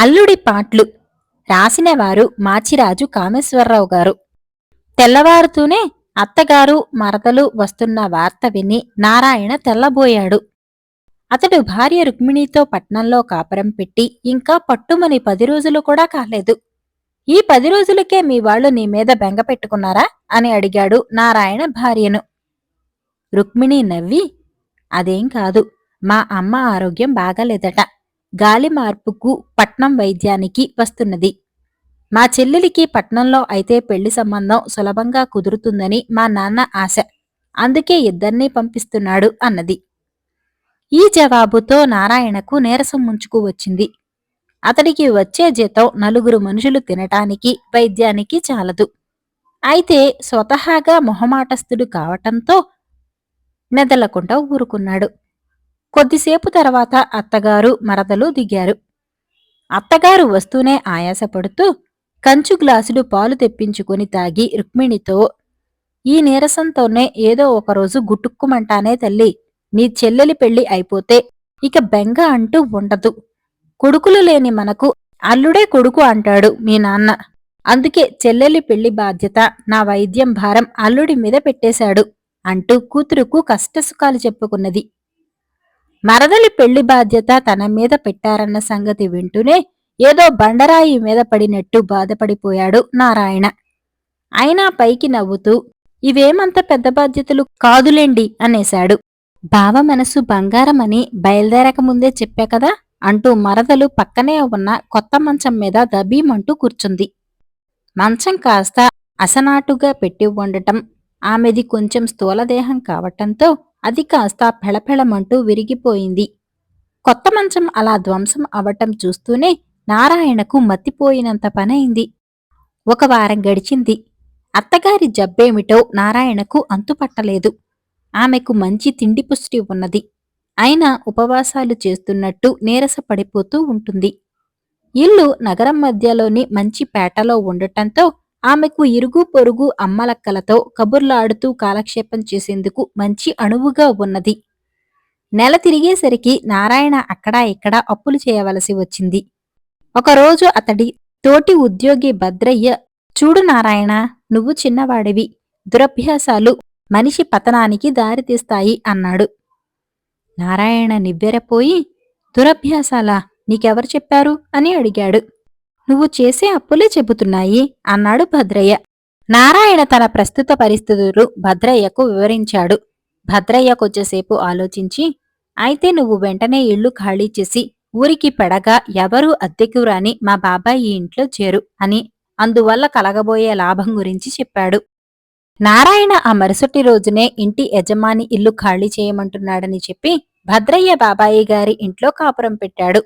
అల్లుడి పాట్లు రాసినవారు మాచిరాజు కామేశ్వరరావు గారు. తెల్లవారుతూనే అత్తగారు మరదలు వస్తున్న వార్త విని నారాయణ తెల్లబోయాడు. అతడు భార్య రుక్మిణితో పట్నంలో కాపురం పెట్టి ఇంకా పట్టుమని పది రోజులు కూడా కాలేదు. ఈ పది రోజులకే మీ వాళ్ళు నీ మీద బెంగ పెట్టుకున్నారా? అని అడిగాడు నారాయణ భార్యను. రుక్మిణి నవ్వి అదేం కాదు మా అమ్మ ఆరోగ్యం బాగాలేదట. గాలి మార్పుకు పట్నం వైద్యానికి వస్తున్నది. మా చెల్లెలికి పట్నంలో అయితే పెళ్ళి సంబంధం సులభంగా కుదురుతుందని మా నాన్న ఆశ. అందుకే ఇద్దరినీ పంపిస్తున్నాడు అన్నది. ఈ జవాబుతో నారాయణకు నీరసం ముంచుకు వచ్చింది. అతడికి వచ్చే జీతం నలుగురు మనుషులు తినటానికి వైద్యానికి చాలదు. అయితే స్వతహాగా మొహమాటస్థుడు కావటంతో నెదలకుండా ఊరుకున్నాడు. కొద్దిసేపు తర్వాత అత్తగారు మరదలు దిగారు. అత్తగారు వస్తూనే ఆయాసపడుతూ కంచు గ్లాసులు పాలు తెప్పించుకుని తాగి రుక్మిణితో ఈ నీరసంతోనే ఏదో ఒకరోజు గుట్టుక్కుమంటానే తల్లి నీ చెల్లెలి పెళ్ళి అయిపోతే ఇక బెంగ అంటూ ఉండదు. కొడుకులు లేని మనకు అల్లుడే కొడుకు అంటాడు మీ నాన్న. అందుకే చెల్లెలి పెళ్ళి బాధ్యత నా వైద్యం భారం అల్లుడి మీద పెట్టేశాడు అంటూ కూతురుకు కష్టసుఖాలు చెప్పుకున్నది. మరదలి పెళ్ళి బాధ్యత తన మీద పెట్టారన్న సంగతి వింటూనే ఏదో బండరాయి మీద పడినట్టు బాధపడిపోయాడు నారాయణ. అయినా పైకి నవ్వుతూ ఇవేమంత పెద్ద బాధ్యతలు కాదులేండి అనేశాడు. బావ మనసు బంగారమని బయలుదేరక ముందే చెప్పా కదా అంటూ మరదలు పక్కనే ఉన్న కొత్త మంచం మీద దబీమంటూ కూర్చుంది. మంచం కాస్త అసనాటుగా పెట్టి ఉండటం ఆమెది కొంచెం స్థూలదేహం కావటంతో అది కాస్త పెళపెళమంటూ విరిగిపోయింది. కొత్త మంచం అలా ధ్వంసం అవటం చూస్తూనే నారాయణకు మత్తిపోయినంత పనైంది. ఒక వారం గడిచింది. అత్తగారి జబ్బేమిటో నారాయణకు అంతుపట్టలేదు. ఆమెకు మంచి తిండి పుష్టి ఉన్నది. అయినా ఉపవాసాలు చేస్తున్నట్టు నీరసపడిపోతూ ఉంటుంది. ఇల్లు నగరం మధ్యలోని మంచి పేటలో ఉండటంతో ఆమెకు ఇరుగు పొరుగు అమ్మలక్కలతో కబుర్లాడుతూ కాలక్షేపం చేసేందుకు మంచి అణువుగా ఉన్నది. నెల తిరిగేసరికి నారాయణ అక్కడా ఇక్కడా అప్పులు చేయవలసి వచ్చింది. ఒకరోజు అతడి తోటి ఉద్యోగి భద్రయ్య చూడు నారాయణ నువ్వు చిన్నవాడివి దురభ్యాసాలు మనిషి పతనానికి దారితీస్తాయి అన్నాడు. నారాయణ నివ్వెరపోయి దురభ్యాసాలా నీకెవరు చెప్పారు? అని అడిగాడు. నువ్వు చేసే అప్పులే చెబుతున్నాయి అన్నాడు భద్రయ్య. నారాయణ తన ప్రస్తుత పరిస్థితులు భద్రయ్యకు వివరించాడు. భద్రయ్య కొద్దిసేపు ఆలోచించి అయితే నువ్వు వెంటనే ఇల్లు ఖాళీ చేసి ఊరికి పెడగా ఎవరూ అద్దెకు రాని మా బాబాయ్ ఈ ఇంట్లో చేరు అని అందువల్ల కలగబోయే లాభం గురించి చెప్పాడు. నారాయణ ఆ మరుసటి రోజునే ఇంటి యజమాని ఇల్లు ఖాళీ చేయమంటున్నాడని చెప్పి భద్రయ్య బాబాయి గారి ఇంట్లో కాపురం పెట్టాడు.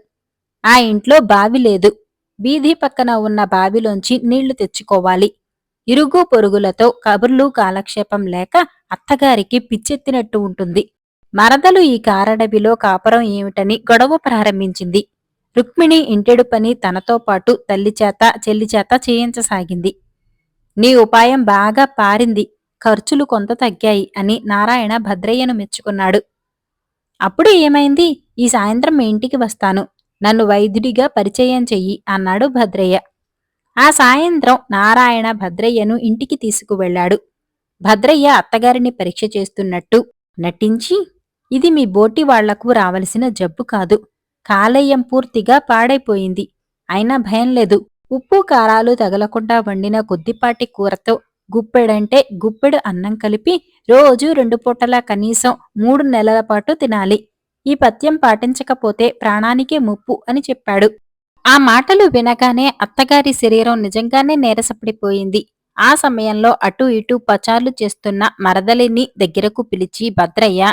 ఆ ఇంట్లో బావి లేదు బీధి పక్కన ఉన్న బావిలోంచి నీళ్ళు తెచ్చుకోవాలి. ఇరుగు పొరుగులతో కబుర్లు కాలక్షేపం లేక అత్తగారికి పిచ్చెత్తినట్టు ఉంటుంది. మరదలు ఈ కారడవిలో కాపురం ఏమిటని గొడవ ప్రారంభించింది. రుక్మిణి ఇంటెడు పని తనతో పాటు తల్లి చేత చెల్లి చేత చేయించసాగింది. నీ ఉపాయం బాగా పారింది ఖర్చులు కొంత తగ్గాయి అని నారాయణ భద్రయ్యను మెచ్చుకున్నాడు. అప్పుడు ఏమైంది? ఈ సాయంత్రం మీ ఇంటికి వస్తాను. నన్ను వైద్యుడిగా పరిచయం చెయ్యి అన్నాడు భద్రయ్య. ఆ సాయంత్రం నారాయణ భద్రయ్యను ఇంటికి తీసుకువెళ్ళాడు. భద్రయ్య అత్తగారిని పరీక్ష చేస్తున్నట్టు నటించి ఇది మీ బోటి వాళ్ళకు రావలసిన జబ్బు కాదు. కాలేయం పూర్తిగా పాడైపోయింది. అయినా భయం లేదు. ఉప్పు కారాలు తగలకుండా వండిన కొద్దిపాటి కూరతో గుప్పెడంటే గుప్పెడు అన్నం కలిపి రోజు రెండు పూటలా కనీసం మూడు నెలల పాటు తినాలి. ఈ పథ్యం పాటించకపోతే ప్రాణానికే ముప్పు అని చెప్పాడు. ఆ మాటలు వినగానే అత్తగారి శరీరం నిజంగానే నీరసపడిపోయింది. ఆ సమయంలో అటు ఇటు పచార్లు చేస్తున్న మరదలిని దగ్గరకు పిలిచి భద్రయ్య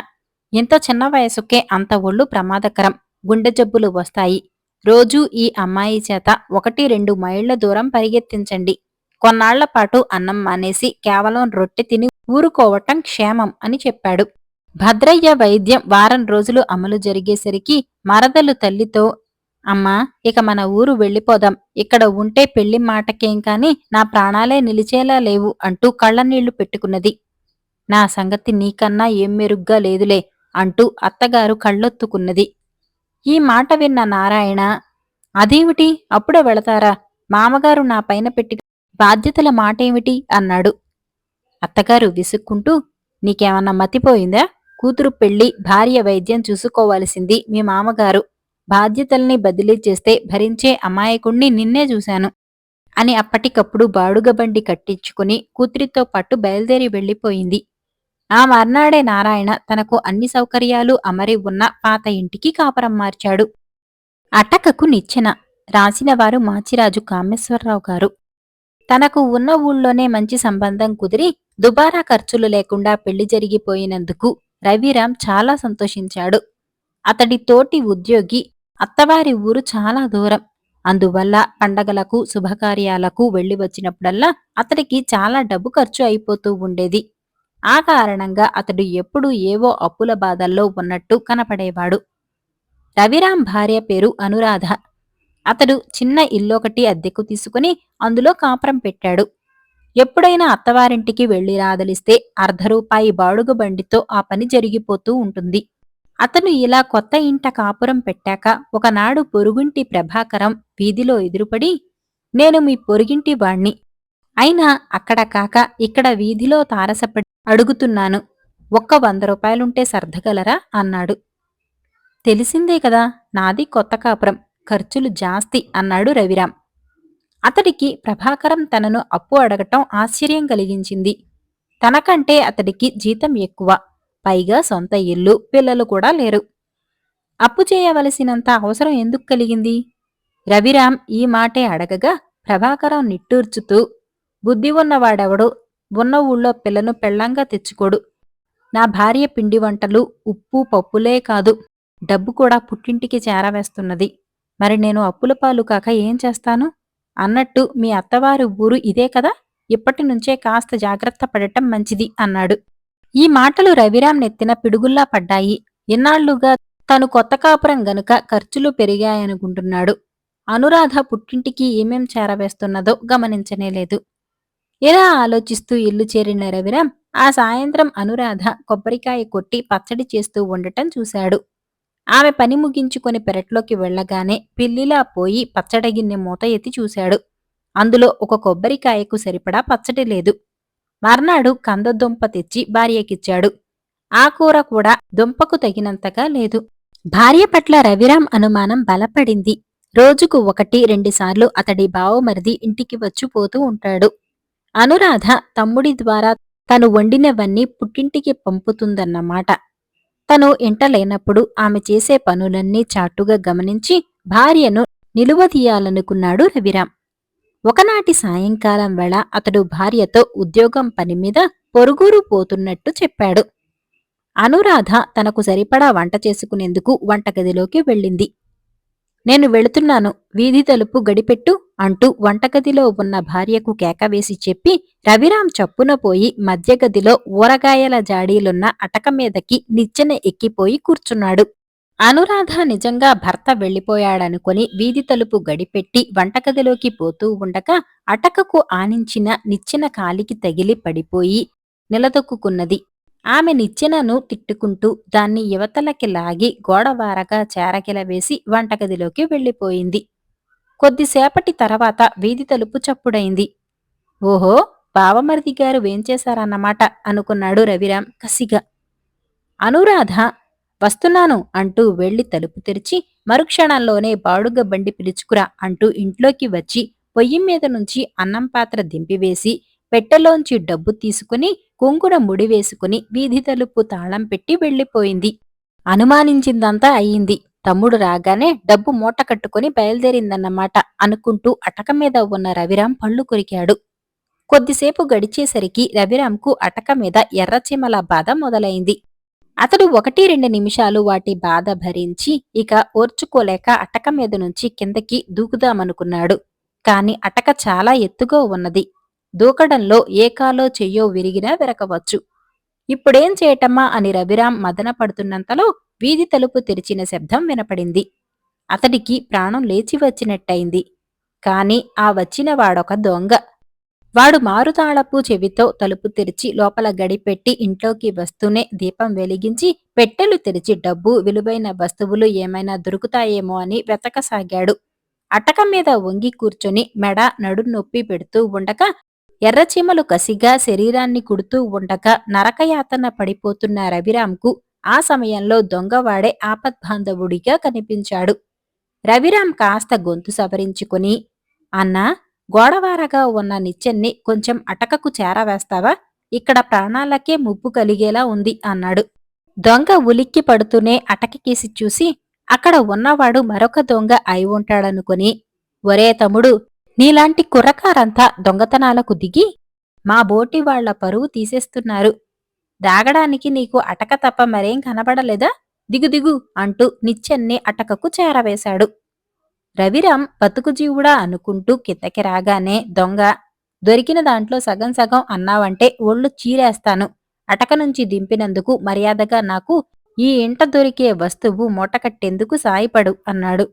ఇంత చిన్న వయసుకే అంత ఒళ్ళు ప్రమాదకరం. గుండె జబ్బులు వస్తాయి. రోజూ ఈ అమ్మాయి చేత ఒకటి రెండు మైళ్ళ దూరం పరిగెత్తించండి. కొన్నాళ్ళ పాటు అన్నం మానేసి కేవలం రొట్టె తిని ఊరుకోవటం క్షేమం అని చెప్పాడు. భద్రయ్య వైద్యం వారం రోజులు అమలు జరిగేసరికి మరదలు తల్లితో అమ్మా ఇక మన ఊరు వెళ్ళిపోదాం. ఇక్కడ ఉంటే పెళ్ళి మాటకేం కాని నా ప్రాణాలే నిలిచేలా లేవు అంటూ కళ్ళనీళ్ళు పెట్టుకున్నది. నా సంగతి నీకన్నా ఏం మెరుగ్గా లేదులే అంటూ అత్తగారు కళ్ళొత్తుకున్నది. ఈ మాట విన్న నారాయణ అదేమిటి? అప్పుడే వెళతారా? మామగారు నా పైన పెట్టి బాధ్యతల మాటేమిటి? అన్నాడు. అత్తగారు విసుక్కుంటూ నీకేమన్నా మతిపోయిందా? కూతురు పెళ్ళి భార్య వైద్యం చూసుకోవలసింది మీ మామగారు. బాధ్యతల్ని బదిలీ చేస్తే భరించే అమాయకుణ్ణి నిన్నే చూశాను. అని అప్పటికప్పుడు బాడుగబండి కట్టించుకుని కూతురితో పాటు బయలుదేరి వెళ్ళిపోయింది ఆ మర్నాడే నారాయణ తనకు అన్ని సౌకర్యాలు అమరి ఉన్న పాత ఇంటికి కాపురం మార్చాడు. అటకకు నిచ్చెన రాసినవారు మాచిరాజు కామేశ్వరరావు గారు. తనకు ఉన్న ఊళ్ళోనే మంచి సంబంధం కుదిరి దుబారా ఖర్చులు లేకుండా పెళ్ళి జరిగిపోయినందుకు రవిరామ్ చాలా సంతోషించాడు. అతడి తోటి ఉద్యోగి అత్తవారి ఊరు చాలా దూరం. అందువల్ల పండగలకు శుభకార్యాలకు వెళ్ళి వచ్చినప్పుడల్లా అతడికి చాలా డబ్బు ఖర్చు అయిపోతూ ఉండేది. ఆ కారణంగా అతడు ఎప్పుడూ ఏవో అప్పుల బాధల్లో ఉన్నట్టు కనపడేవాడు. రవిరామ్ భార్య పేరు అనురాధ. అతడు చిన్న ఇల్లొకటి అద్దెకు తీసుకుని అందులో కాపురం పెట్టాడు. ఎప్పుడైనా అత్తవారింటికి వెళ్ళి రాదలిస్తే అర్ధ రూపాయి బాడుగ బండితో ఆ పని జరిగిపోతూ ఉంటుంది. అతను ఇలా కొత్త ఇంట కాపురం పెట్టాక ఒకనాడు పొరుగుంటి ప్రభాకరం వీధిలో ఎదురుపడి నేను మీ పొరుగింటి వాణ్ణి. అయినా అక్కడ కాక ఇక్కడ వీధిలో తారసపడి అడుగుతున్నాను. ఒక్క వంద రూపాయలుంటే సర్దగలరా? అన్నాడు. తెలిసిందే కదా నాది కొత్త కాపురం. ఖర్చులు జాస్తి అన్నాడు రవిరామ్. అతడికి ప్రభాకరం తనను అప్పు అడగటం ఆశ్చర్యం కలిగించింది. తనకంటే అతడికి జీతం ఎక్కువ పైగా సొంత ఇల్లు పిల్లలు కూడా లేరు. అప్పు చేయవలసినంత అవసరం ఎందుకు కలిగింది? రవిరామ్ ఈ మాటే అడగగా ప్రభాకరం నిట్టూర్చుతూ బుద్ధి ఉన్నవాడెవడు ఉన్న ఊళ్ళో పిల్లను పెళ్ళంగా తెచ్చుకోడు. నా భార్య పిండి వంటలు ఉప్పు పప్పులే కాదు. డబ్బు కూడా పుట్టింటికి చేరవేస్తున్నది. మరి నేను అప్పుల పాలు కాక ఏం చేస్తాను? అన్నట్టు మీ అత్తవారి ఊరు ఇదే కదా? ఇప్పటి నుంచే కాస్త జాగ్రత్త పడటం మంచిది అన్నాడు. ఈ మాటలు రవిరామ్ నెత్తిన పిడుగుల్లా పడ్డాయి. ఇన్నాళ్ళుగా తను కొత్త కాపురం గనుక ఖర్చులు పెరిగాయనుకుంటున్నాడు. అనురాధ పుట్టింటికి ఏమేం చేరవేస్తున్నదో గమనించనేలేదు ఇలా ఆలోచిస్తూ ఇల్లు చేరిన రవిరామ్ ఆ సాయంత్రం అనురాధ కొబ్బరికాయ కొట్టి పచ్చడి చేస్తూ ఉండటం చూశాడు. ఆమె పని ముగించుకొని పెరట్లోకి వెళ్ళగానే పిల్లిలా పోయి పచ్చడగిన్నె మూత ఎత్తి చూశాడు. అందులో ఒక కొబ్బరికాయకు సరిపడా పచ్చడి లేదు. మర్నాడు కందదుంప తెచ్చి భార్యకిచ్చాడు. ఆ కూర కూడా దుంపకు తగినంతగా లేదు. భార్య పట్ల రవిరామ్ అనుమానం బలపడింది. రోజుకు ఒకటి రెండుసార్లు అతడి బావమరిది ఇంటికి వచ్చి పోతూ ఉంటాడు. అనురాధ తమ్ముడి ద్వారా తను వండినవన్నీ పుట్టింటికి పంపుతుందన్నమాట. తను ఇంట లేనప్పుడు ఆమె చేసే పనులన్నీ చాటుగా గమనించి భార్యను నిలువదీయాలనుకున్నాడు రవిరామ్. ఒకనాటి సాయంకాలం వేళ అతడు భార్యతో ఉద్యోగం పని మీద పొరుగురు పోతున్నట్టు చెప్పాడు. అనురాధ తనకు సరిపడా వంట చేసుకునేందుకు వంటగదిలోకి వెళ్ళింది. నేను వెళుతున్నాను. వీధి తలుపు గడిపెట్టు. అంటూ వంటగదిలో ఉన్న భార్యకు కేకవేసి చెప్పి రవిరామ్ చప్పున పోయి మధ్యగదిలో ఊరగాయల జాడీలున్న అటక మీదకి నిచ్చెన ఎక్కిపోయి కూర్చున్నాడు. అనురాధ నిజంగా భర్త వెళ్ళిపోయాడనుకొని వీధి తలుపు గడిపెట్టి వంటగదిలోకి పోతూ ఉండగా అటకకు ఆనించిన నిచ్చెన కాలికి తగిలి పడిపోయి నిలదొక్కున్నది ఆమె నిచ్చెనను తిట్టుకుంటూ దాన్ని యువతలకి లాగి గోడవారగా చేరకిల వేసి వంటగదిలోకి వెళ్ళిపోయింది కొద్దిసేపటి తర్వాత వీధి తలుపు చప్పుడైంది. ఓహో బావమరిది గారు వేంచేశారన్నమాట అనుకున్నాడు రవిరామ్ కసిగా. అనురాధ వస్తున్నాను అంటూ వెళ్ళి తలుపు తెరిచి మరుక్షణంలోనే బాడుగ బండి పిలుచుకురా అంటూ ఇంట్లోకి వచ్చి పొయ్యి మీద నుంచి అన్నం పాత్ర దింపివేసి పెట్టెలోంచి డబ్బు తీసుకుని కుంకుడ ముడివేసుకుని వీధి తలుపు తాళం పెట్టి వెళ్ళిపోయింది అనుమానించిందంతా అయింది తమ్ముడు రాగానే డబ్బు మూట కట్టుకుని బయలుదేరిందన్నమాట అనుకుంటూ అటక మీద ఉన్న రవిరామ్ పళ్ళు కొరికాడు. కొద్దిసేపు గడిచేసరికి రవిరామ్కు అటక మీద ఎర్రచీమల బాధ మొదలైంది. అతడు ఒకటి రెండు నిమిషాలు వాటి బాధ భరించి ఇక ఓర్చుకోలేక అటక మీద నుంచి కిందకి దూకుదామనుకున్నాడు. కాని అటక చాలా ఎత్తుగా ఉన్నది. దూకడంలో ఏ కాలో చెయ్యో విరిగినా విరకవచ్చు. ఇప్పుడేం చేయటమ్మా అని రవిరామ్ మదన పడుతున్నంతలో వీధి తలుపు తెరిచిన శబ్దం వినపడింది. అతడికి ప్రాణం లేచి వచ్చినట్టయింది. కాని ఆ వచ్చిన వాడొక దొంగ. వాడు మారుతాళపు చెవితో తలుపు తెరిచి లోపల గడిపెట్టి ఇంట్లోకి వస్తూనే దీపం వెలిగించి పెట్టెలు తెరిచి డబ్బు విలువైన వస్తువులు ఏమైనా దొరుకుతాయేమో అని వెతకసాగాడు. అటక మీద వంగి కూర్చొని మెడ నడు నొప్పి పెడుతూ ఉండగా ఎర్రచీమలు కసిగా శరీరాన్ని కుడుతూ ఉండగా నరకయాతన పడిపోతున్న రవిరామ్కు ఆ సమయంలో దొంగవాడే ఆపద్బాంధవుడిగా కనిపించాడు. రవిరాం కాస్త గొంతు సవరించుకుని అన్నా గోడవారగా ఉన్న నిచ్చెన్ని కొంచెం అటకకు చేరవేస్తావా? ఇక్కడ ప్రాణాలకే ముప్పు కలిగేలా ఉంది అన్నాడు. దొంగ ఉలిక్కి పడుతూనే అటకికేసి చూసి అక్కడ ఉన్నవాడు మరొక దొంగ అయి ఉంటాడనుకుని ఒరే తమ్ముడు నీలాంటి కుర్రకారంతా దొంగతనాలకు దిగి మా బోటి వాళ్ళ పరువు తీసేస్తున్నారు. దాగడానికి నీకు అటక తప్ప మరేం కనబడలేదా? దిగు దిగు అంటూ నిచ్చెన్ని అటకకు చేరవేశాడు. రవిరామ్ బతుకుజీవుడా అనుకుంటూ కిందకి రాగానే దొంగ దొరికిన దాంట్లో సగం సగం అన్నావంటే ఒళ్ళు చీరేస్తాను. అటక నుంచి దింపినందుకు మర్యాదగా నాకు ఈ ఇంట దొరికే వస్తువు మూటకట్టేందుకు సాయపడు అన్నాడు.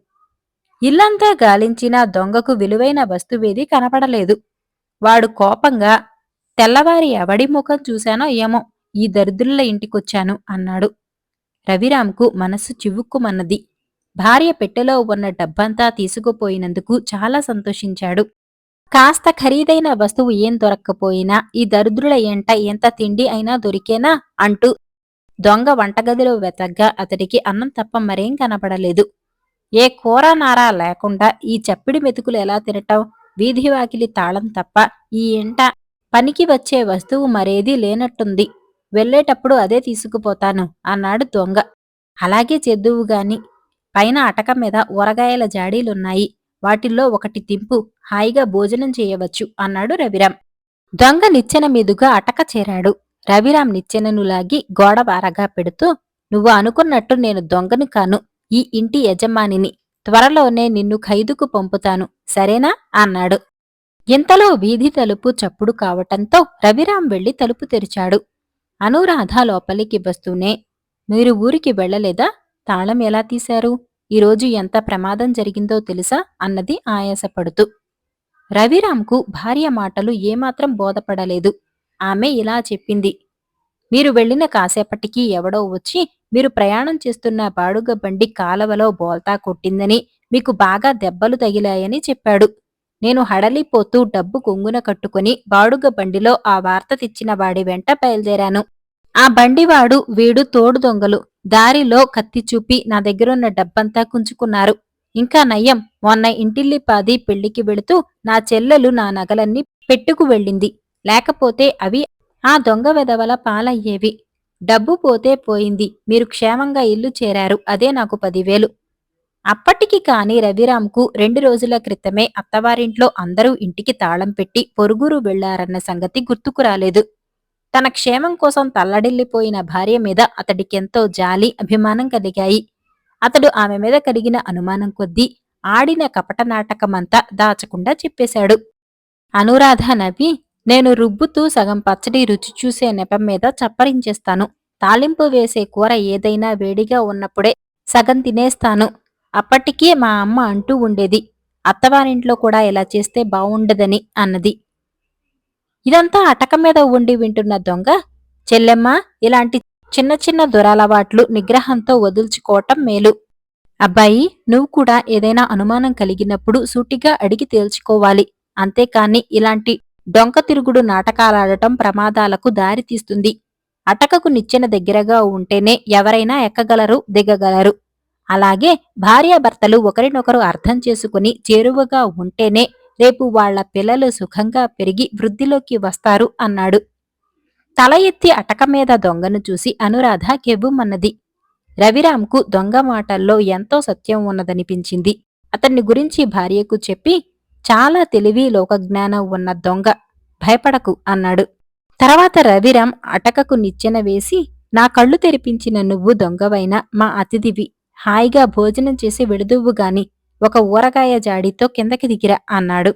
ఇల్లంతా గాలించిన దొంగకు విలువైన వస్తువేది కనపడలేదు. వాడు కోపంగా తెల్లవారి ఎవడి ముఖం చూశానో ఏమో ఈ దరిద్రుల ఇంటికొచ్చాను అన్నాడు. రవిరామ్కు మనస్సు చివుక్కుమన్నది. భార్య పెట్టెలో ఉన్న డబ్బంతా తీసుకుపోయినందుకు చాలా సంతోషించాడు. కాస్త ఖరీదైన వస్తువు ఏం దొరక్కపోయినా ఈ దరిద్రుల ఎంట ఎంత తిండి అయినా దొరికేనా? అంటూ దొంగ వంటగదిలో వెతగ్గా అతడికి అన్నం తప్ప మరేం కనపడలేదు. ఏ కూర నారా లేకుండా ఈ చప్పిడి మెతుకులు ఎలా తినటం? వీధి వాకిలి తాళం తప్ప ఈ ఎంట పనికి వచ్చే వస్తువు మరేదీ లేనట్టుంది. వెళ్ళేటప్పుడు అదే తీసుకుపోతాను అన్నాడు దొంగ. అలాగే చెద్దువుగాని పైన అటక మీద ఊరగాయల జాడీలున్నాయి. వాటిల్లో ఒకటి తింపు హాయిగా భోజనం చేయవచ్చు అన్నాడు రవిరామ్. దొంగ నిచ్చెన మీదుగా అటక చేరాడు. రవిరామ్ నిచ్చెనను లాగి గోడ వారగా పెడుతూ నువ్వు అనుకున్నట్టు నేను దొంగను కాను. ఈ ఇంటి యజమానిని. త్వరలోనే నిన్ను ఖైదుకు పంపుతాను. సరేనా? అన్నాడు. ఇంతలో వీధి తలుపు చప్పుడు కావటంతో రవిరామ్ వెళ్ళి తలుపు తెరిచాడు. అనురాధ లోపలికి వస్తూనే మీరు ఊరికి వెళ్ళలేదా? తాళం ఎలా తీశారు? ఈరోజు ఎంత ప్రమాదం జరిగిందో తెలుసా? అన్నది ఆయాసపడుతూ. రవిరామ్కు భార్య మాటలు ఏమాత్రం బోధపడలేదు. ఆమె ఇలా చెప్పింది. మీరు వెళ్ళిన కాసేపటికి ఎవడో వచ్చి మీరు ప్రయాణం చేస్తున్న బాడుగ బండి కాలవలో బోల్తా కొట్టిందని మీకు బాగా దెబ్బలు తగిలాయని చెప్పాడు. నేను హడలిపోతూ డబ్బు కొంగున కట్టుకుని బాడుగ బండిలో ఆ వార్త తెచ్చిన వాడి వెంట బయలుదేరాను. ఆ బండివాడు వీడు తోడు దొంగలు. దారిలో కత్తి చూపి నా దగ్గరున్న డబ్బంతా కుంచుకున్నారు. ఇంకా నయ్యం మొన్న ఇంటిల్లిపాది పెళ్ళికి వెళుతూ నా చెల్లెలు నా నగలన్నీ పెట్టుకు వెళ్ళింది. లేకపోతే అవి ఆ దొంగ వెదవల పాలయ్యేవి. డబ్బు పోతే పోయింది. మీరు క్షేమంగా ఇల్లు చేరారు. అదే నాకు పదివేలు. అప్పటికి కాని రవిరామ్కు రెండు రోజుల క్రితమే అత్తవారింట్లో అందరూ ఇంటికి తాళం పెట్టి పొరుగురు వెళ్ళారన్న సంగతి గుర్తుకు రాలేదు. తన క్షేమం కోసం తల్లడిల్లిపోయిన భార్య మీద అతడికెంతో జాలి అభిమానం కలిగాయి. అతడు ఆమె మీద కలిగిన అనుమానం కొద్దీ ఆడిన కపట నాటకమంతా దాచకుండా చెప్పేశాడు. అనురాధ నవ్వి నేను రుబ్బుతూ సగం పచ్చడి రుచి చూసే నెపం మీద చప్పరించేస్తాను. తాలింపు వేసే కూర ఏదైనా వేడిగా ఉన్నప్పుడే సగం తినేస్తాను. అప్పటికే మా అమ్మ అంటూ ఉండేది అత్తవారింట్లో కూడా ఇలా చేస్తే బావుండదని అన్నది. ఇదంతా అటక మీద ఉండి వింటున్న దొంగ చెల్లెమ్మ ఇలాంటి చిన్న చిన్న దురలవాట్లు నిగ్రహంతో వదుల్చుకోవటం మేలు. అబ్బాయి నువ్వు కూడా ఏదైనా అనుమానం కలిగినప్పుడు సూటిగా అడిగి తేల్చుకోవాలి. అంతేకాని ఇలాంటి డొంక తిరుగుడు నాటకాలాడటం ప్రమాదాలకు దారితీస్తుంది. అటకకు నిచ్చెన దగ్గరగా ఉంటేనే ఎవరైనా ఎక్కగలరు దిగగలరు. అలాగే భార్యాభర్తలు ఒకరినొకరు అర్థం చేసుకుని చేరువగా ఉంటేనే రేపు వాళ్ళ పిల్లలు సుఖంగా పెరిగి వృద్ధిలోకి వస్తారు అన్నాడు. తల ఎత్తి అటక మీద దొంగను చూసి అనురాధ కెవ్వుమన్నది. రవిరామ్కు దొంగ మాటల్లో ఎంతో సత్యం ఉన్నదనిపించింది. అతన్ని గురించి భార్యకు చెప్పి చాలా తెలివి లోకజ్ఞానం ఉన్న దొంగ భయపడకు అన్నాడు. తర్వాత రవిరామ్ అటకకు నిచ్చెన వేసి నా కళ్ళు తెరిపించిన నువ్వు దొంగవైన మా అతిథివి హాయిగా భోజనం చేసి వెడుదువ్వు గాని ఒక ఊరగాయ జాడీతో కిందకి దిగిరా అన్నాడు.